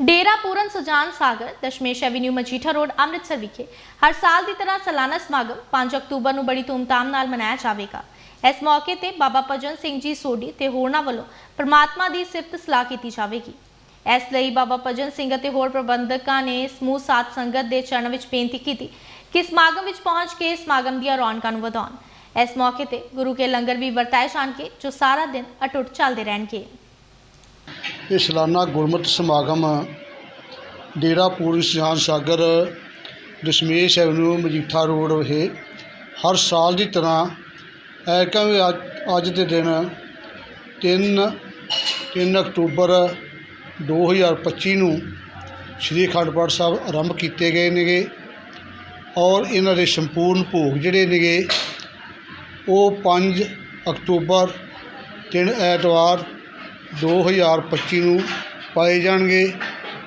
ਡੇਰਾ Puran Sujan Sagar, Dashmesh avenue Majitha road, Amritsar ਵਿਖੇ ਹਰ ਸਾਲ ਦੀ ਤਰ੍ਹਾਂ ਸਾਲਾਨਾ ਸਮਾਗਮ 5 ਅਕਤੂਬਰ ਨੂੰ ਬੜੀ ਧੂਮਧਾਮ ਨਾਲ ਮਨਾਇਆ ਜਾਵੇਗਾ। ਇਸ ਮੌਕੇ ਤੇ ਬਾਬਾ ਭਜਨ ਸਿੰਘ ਜੀ ਸੋਢੀ ਤੇ ਹੋਰਨਾਂ ਵੱਲੋਂ ਪ੍ਰਮਾਤਮਾ ਦੀ ਸਿਫਤ ਸਲਾਹ ਕੀਤੀ ਜਾਵੇਗੀ। ਇਸ ਲਈ ਬਾਬਾ ਭਜਨ ਸਿੰਘ ਅਤੇ ਹੋਰ ਪ੍ਰਬੰਧਕਾਂ ਨੇ ਸਮੂਹ ਸਾਥ ਸੰਗਤ ਦੇ ਚਰਨ ਵਿੱਚ ਬੇਨਤੀ ਕੀਤੀ ਕਿ ਸਮਾਗਮ ਵਿੱਚ ਪਹੁੰਚ ਕੇ ਸਮਾਗਮ ਦੀਆਂ ਰੌਣਕਾਂ ਨੂੰ ਵਧਾਉਣ। ਇਸ ਮੌਕੇ ਤੇ ਗੁਰੂ ਕੇ ਲੰਗਰ ਵੀ ਵਰਤਾਏ ਜਾਣਗੇ, ਜੋ ਸਾਰਾ ਦਿਨ ਅਟੁੱਟ ਚੱਲਦੇ ਰਹਿਣਗੇ। ਇਹ ਸਾਲਾਨਾ ਗੁਰਮਤਿ ਸਮਾਗਮ ਡੇਰਾ ਪੂਰੀ ਸੁਜਾਨ ਸਾਗਰ, ਦਸ਼ਮੇਸ਼ ਐਵਨਿਊ, ਮਜੀਠਾ ਰੋਡ ਵਿਖੇ ਹਰ ਸਾਲ ਦੀ ਤਰ੍ਹਾਂ ਐਰਕਾਂ ਵੀ ਅੱਜ ਅੱਜ ਦੇ ਦਿਨ 3 3 ਅਕਤੂਬਰ 2025 ਨੂੰ ਸ੍ਰੀ ਅਖੰਡ ਪਾਠ ਸਾਹਿਬ ਆਰੰਭ ਕੀਤੇ ਗਏ ਨੇਗੇ ਔਰ ਇਹਨਾਂ ਦੇ ਸੰਪੂਰਨ ਭੋਗ ਜਿਹੜੇ ਨੇਗੇ, ਉਹ 5 ਅਕਤੂਬਰ ਦਿਨ ਐਤਵਾਰ 2025 ਨੂੰ ਪਾਏ ਜਾਣਗੇ।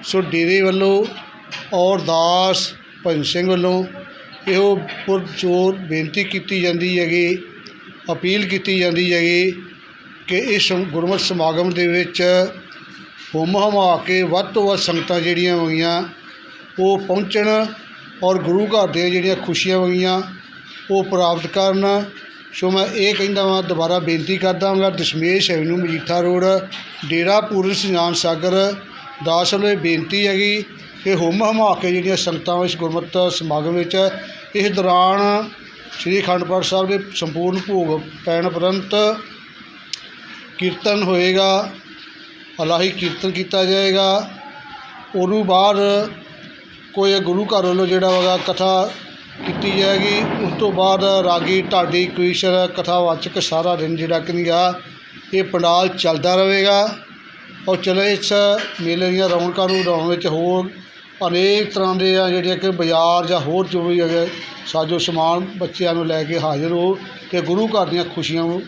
ਸੋ ਡੇਰੇ ਵੱਲੋਂ ਔਰ ਦਾਸ ਭਜਨ ਸਿੰਘ ਵੱਲੋਂ ਇਹੋ ਪੁਰਜੋਰ ਬੇਨਤੀ ਕੀਤੀ ਜਾਂਦੀ ਹੈਗੀ, ਅਪੀਲ ਕੀਤੀ ਜਾਂਦੀ ਹੈਗੀ ਕਿ ਇਸ ਗੁਰਮਤਿ ਸਮਾਗਮ ਦੇ ਵਿੱਚ ਹੁਮ ਹਮਾ ਕੇ ਵੱਧ ਤੋਂ ਵੱਧ ਸੰਗਤਾਂ ਜਿਹੜੀਆਂ ਹੋਈਆਂ, ਉਹ ਪਹੁੰਚਣ ਔਰ ਗੁਰੂ ਘਰ ਦੀਆਂ ਜਿਹੜੀਆਂ ਖੁਸ਼ੀਆਂ ਹੋਈਆਂ, ਉਹ ਪ੍ਰਾਪਤ ਕਰਨ ਸੋ ਮੈਂ ਇਹ ਕਹਿੰਦਾ ਵਾਂ, ਦੁਬਾਰਾ ਬੇਨਤੀ ਕਰਦਾ ਹਾਂ ਦਸ਼ਮੇਸ਼ ਐਵਨਿਊ ਮਜੀਠਾ ਰੋਡ, ਡੇਰਾ ਪੂਰਨ ਸੁਜਾਨ ਸਾਗਰ। ਦਾਸ ਵੱਲੋਂ ਇਹ ਬੇਨਤੀ ਹੈਗੀ ਕਿ ਹੁਮ ਹਮਾ ਕੇ ਜਿਹੜੀਆਂ ਸੰਗਤਾਂ ਇਸ ਗੁਰਮਤਿ ਸਮਾਗਮ ਵਿੱਚ, ਇਸ ਦੌਰਾਨ ਸ੍ਰੀ ਅਖੰਡ ਪਾਠ ਸਾਹਿਬ ਦੇ ਸੰਪੂਰਨ ਭੋਗ ਪੈਣ ਉਪਰੰਤ ਕੀਰਤਨ ਹੋਏਗਾ, ਅਲਾਹੀ ਕੀਰਤਨ ਕੀਤਾ ਜਾਏਗਾ। ਉਹਨੂੰ ਬਾਅਦ ਕੋਈ ਗੁਰੂ ਘਰ ਵੱਲੋਂ ਜਿਹੜਾ ਹੈਗਾ ਕਥਾ ਕੀਤੀ ਜਾਏਗੀ। ਉਸ ਤੋਂ ਬਾਅਦ ਰਾਗੀ ਢਾਡੀ ਕਵੀਸ਼ਰ ਕਥਾਵਾਚਕ ਸਾਰਾ ਦਿਨ ਜਿਹੜਾ ਕਿ ਇਹ ਪੰਡਾਲ ਚੱਲਦਾ ਰਹੇਗਾ। ਔਰ ਚਲੇ ਇਸ ਮੇਲੇ ਦੀਆਂ ਰੌਣਕਾਂ ਨੂੰ ਵਧਾਉਣ ਵਿੱਚ ਹੋਰ ਅਨੇਕ ਤਰ੍ਹਾਂ ਦੇ ਆ ਜਿਹੜੀਆਂ ਕਿ ਬਾਜ਼ਾਰ ਜਾਂ ਹੋਰ ਜੋ ਵੀ ਹੈਗੇ ਸਾਜੋ ਸਮਾਨ ਬੱਚਿਆਂ ਨੂੰ ਲੈ ਕੇ ਹਾਜ਼ਰ ਹੋ ਤੇ ਗੁਰੂ ਘਰ ਦੀਆਂ ਖੁਸ਼ੀਆਂ ਨੂੰ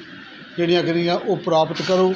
ਜਿਹੜੀਆਂ ਕਿ ਉਹ ਪ੍ਰਾਪਤ ਕਰੋ।